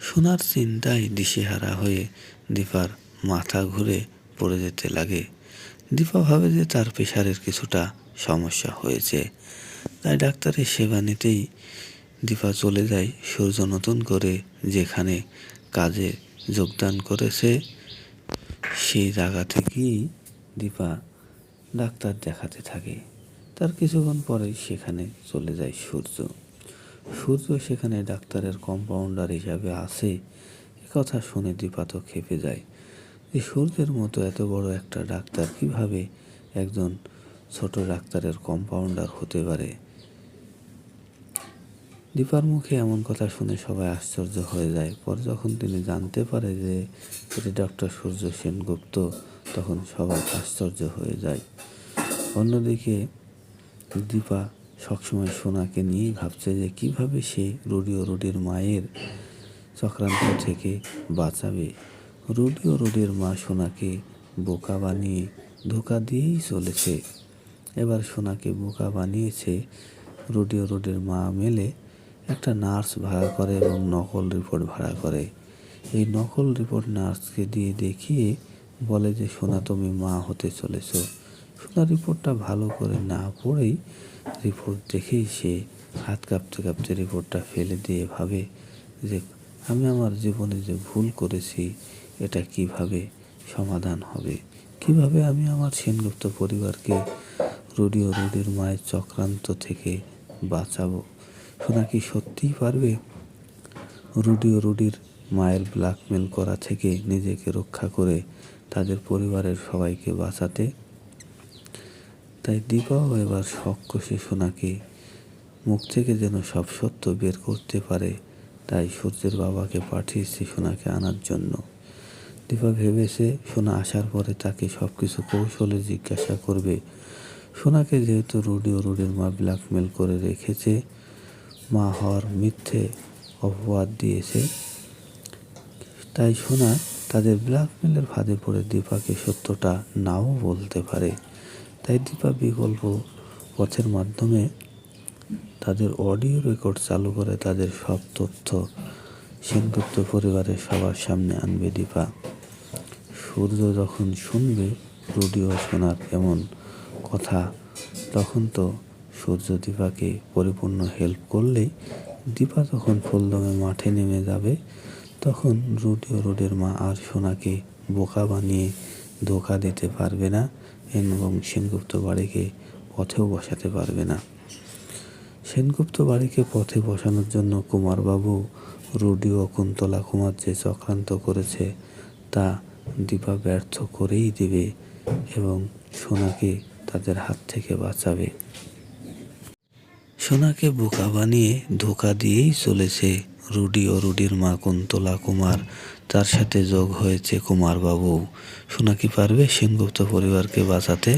সোনার চিন্তায় দিশেহারা হয়ে দীপার মাথা ঘুরে পড়ে যেতে লাগে। দীপা ভাবে যে তার প্রেশারের কিছুটা সমস্যা হয়েছে। তাই ডাক্তারের সেবা নিতেই দীপা চলে যায় সূর্য নতুন করে যেখানে কাজে যোগদান করেছে। সেই জায়গা থেকেই দীপা ডাক্তার দেখাতে থাকে। তার কিছুক্ষণ পরেই সেখানে চলে যায় সূর্য। সূর্য সেখানে ডাক্তারের কম্পাউন্ডার হিসাবে আসে কথা শুনে দীপা তো খেপে যায়। যে সূর্যের মতো এত বড় একটা ডাক্তার কীভাবে একজন ছোট ডাক্তারের কম্পাউন্ডার হতে পারে? দীপার মুখে এমন কথা শুনে সবাই আশ্চর্য হয়ে যায়। পর যখন তিনি জানতে পারে যে এটি ডক্টর সূর্য সেনগুপ্ত, তখন সবাই আশ্চর্য হয়ে যায়। অন্যদিকে দীপা সবসময় সোনাকে নিয়েই ভাবছে যে কীভাবে সে রুডি ও রুডির মায়ের চক্রান্ত থেকে বাঁচাবে। রুডি ও রুডির মা সোনাকে বোকা বানিয়ে ধোকা দিয়েই চলেছে। এবার সোনাকে বোকা বানিয়েছে রুডি ও রুডির মা মেলে একটা নার্স ভাড়া করে এবং নকল রিপোর্ট ভাড়া করে। এই নকল রিপোর্ট নার্সকে দিয়ে দেখিয়ে বলে যে, সোনা, তুমি মা হতে চলেছ। সোনা রিপোর্টটা ভালো করে না পড়েই রিপোর্ট দেখেই সে হাত কাঁপতে কাঁপতে রিপোর্টটা ফেলে দিয়ে ভাবে যে আমি আমার জীবনে যে ভুল করেছি, এটা কীভাবে সমাধান হবে? কীভাবে আমি আমার সেনগুপ্ত পরিবারকে রুডি ও রুডির মায়ের চক্রান্ত থেকে বাঁচাবো? সোনা কি সত্যিই পারবে রুডি ও রুডির মায়ের ব্ল্যাকমেল করা থেকে নিজেকে রক্ষা করে তাদের পরিবারের সবাইকে বাঁচাতে? তাই দীপাও এবার শখ কষে সোনাকে মুখ থেকে যেন সব সত্য বের করতে পারে, তাই সূর্যের বাবাকে পাঠিয়েছে সোনাকে আনার জন্য। দীপা ভেবেছে সোনা আসার পরে তাকে সব কিছু কৌশলে জিজ্ঞাসা করবে। সোনাকে যেহেতু রুডি ও রুডির মা ব্ল্যাকমেল করে রেখেছে, মা হওয়ার মিথ্যে অপবাদ দিয়েছে। তাই সোনা তাদের ব্ল্যাকমেলের ফাঁদে পড়ে দীপাকে সত্যটা নাও বলতে পারে। তাই দীপা বিকল্প পথের মাধ্যমে তাদের অডিও রেকর্ড চালু করে তাদের সব তথ্য সেনগুপ্ত পরিবারের সবার সামনে আনবে দীপা। সূর্য যখন শুনবে রুডি ও সোনার এমন কথা, তখন তো সূর্য দীপাকে পরিপূর্ণ হেল্প করলেই দীপা তখন ফুলদমে মাঠে নেমে যাবে, তখন রুডিও রোডের মা আর সোনাকে বোকা বানিয়ে ধোকা দিতে পারবে না এবং সেনগুপ্ত বাড়িকে পথেও বসাতে পারবে না। সেনগুপ্ত বাড়িকে পথে বসানোর জন্য কুমারবাবু রুডি ও কুন্তলা কুমার যে চক্রান্ত করেছে তা দীপা ব্যর্থ করেই দেবে এবং সোনাকে তাদের হাত থেকে বাঁচাবে। সোনাকে বোকা বানিয়ে ধোকা দিয়েই চলেছে রুডি ও রুডির মা কুন্তলা কুমার, তার সাথে যোগ হয়েছে কুমারবাবু। সোনা কি পারবে সেনগুপ্ত পরিবারকে বাঁচাতে?